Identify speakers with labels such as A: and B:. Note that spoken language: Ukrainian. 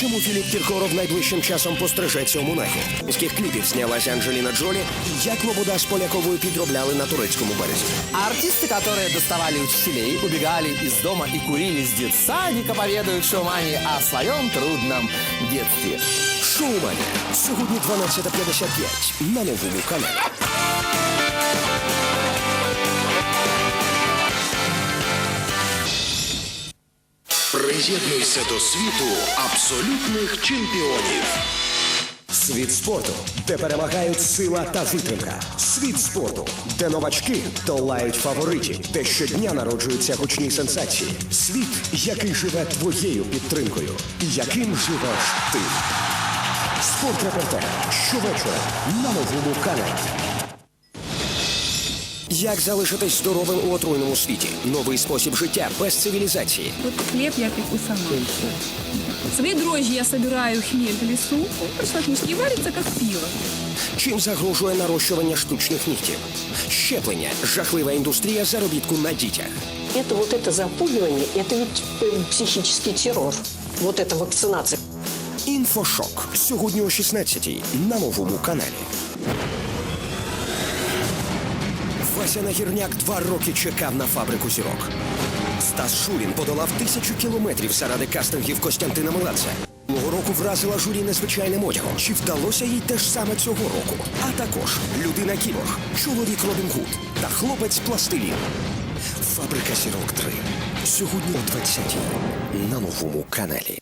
A: Чому Філіп Кіркоров найближчим часом пострижеться у Монахі? З яких кліпів знялася Анджеліна Джолі і як Лобода з Поляковою підробляли на турецькому березі.
B: Артисты, которые доставали учителей, убегали из дома и курили с детсадика, поведают шоумане о своем трудном детстве.
A: Шоумані. Сьогодні 12.55 на новому каналі.
C: Приєднуйся до світу абсолютних чемпіонів.
A: Світ спорту, де перемагають сила та витримка. Світ спорту, де новачки долають фаворитів, де щодня народжуються гучні сенсації. Світ, який живе твоєю підтримкою, яким живеш ти. Спорт Спортрепортер щовечора на новому каналі. Як залишитись здоровим у отруйному світі? Новий спосіб життя без цивілізації.
D: Вот хлеб я пеку сама. Свои дрожжи я собираю хмель в лесу. Он практически варится, как пиво.
A: Чим загрожує нарощування штучних нігтів? Щеплення, жахлива індустрія заробітку на дітях.
E: Это вот это запугивание, это ведь э, психический террор. Вот эта вакцинация.
A: Інфошок сьогодні о 16-й на новому каналі. Вася Нагірняк два роки чекав на фабрику зірок. Стас Шурін подолав тисячу кілометрів заради кастингів Костянтина Меладзе. Цього року вразила журі незвичайним одягом. Чи вдалося їй те ж саме цього року? А також людина кіборг, чоловік Робін Гуд та хлопець Пластилін. Фабрика зірок 3. Сьогодні о 20-й на новому каналі.